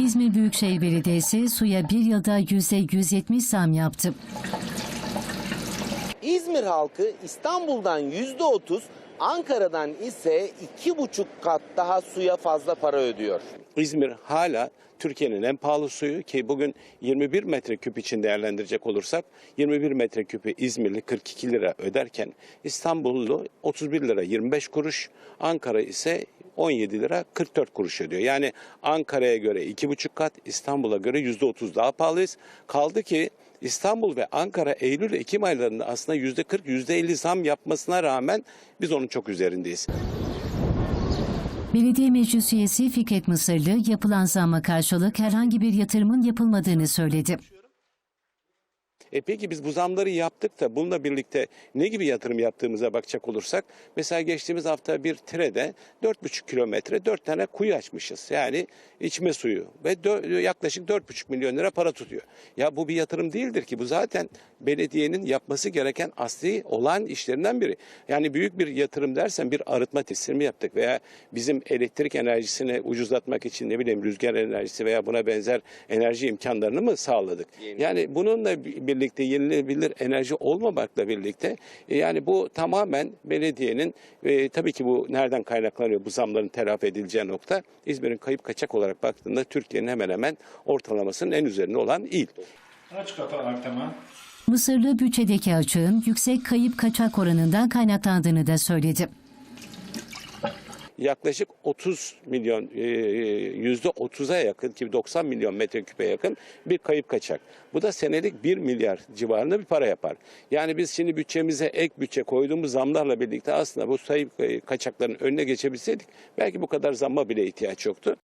İzmir Büyükşehir Belediyesi suya bir yılda %170 zam yaptı. İzmir halkı İstanbul'dan %30, Ankara'dan ise iki buçuk kat daha suya fazla para ödüyor. İzmir hala Türkiye'nin en pahalı suyu ki bugün 21 metreküp için değerlendirecek olursak 21 metreküpü İzmirli 42 lira öderken İstanbullu 31 lira 25 kuruş, Ankara ise 17 lira 44 kuruş ödüyor. Yani Ankara'ya göre 2,5 kat, İstanbul'a göre %30 daha pahalıyız. Kaldı ki İstanbul ve Ankara Eylül Ekim aylarında aslında %40 %50 zam yapmasına rağmen biz onun çok üzerindeyiz. Belediye Meclis Üyesi Fikret Mısırlı yapılan zamma karşılık herhangi bir yatırımın yapılmadığını söyledi. E peki biz bu zamları yaptık da bununla birlikte ne gibi yatırım yaptığımıza bakacak olursak mesela geçtiğimiz hafta bir Tire'de 4,5 kilometre 4 tane kuyu açmışız. Yani içme suyu ve dö- yaklaşık 4,5 milyon lira para tutuyor. Ya bu bir yatırım değildir ki bu zaten belediyenin yapması gereken asli olan işlerinden biri. Yani büyük bir yatırım dersen bir arıtma tesisi mi yaptık veya bizim elektrik enerjisini ucuzlatmak için ne bileyim rüzgar enerjisi veya buna benzer enerji imkanlarını mı sağladık? Yani bununla birlikte yenilebilir enerji olmamakla birlikte e, yani bu tamamen belediyenin e, tabii ki bu nereden kaynaklanıyor bu zamların telafi edileceği nokta İzmir'in kayıp kaçak olarak baktığında Türkiye'nin hemen hemen ortalamasının en üzerinde olan il. Aç kapağı arttırma. Mısırlı bütçedeki açığın yüksek kayıp kaçak oranından kaynaklandığını da söyledi. Yaklaşık 30 milyon e, yüzde 30'a yakın ki 90 milyon metreküpe yakın bir kayıp kaçak. Bu da senelik 1 milyar civarında bir para yapar. Yani biz şimdi bütçemize ek bütçe koyduğumuz zamlarla birlikte aslında bu sayıp kaçakların önüne geçebilseydik belki bu kadar zamma bile ihtiyaç yoktu.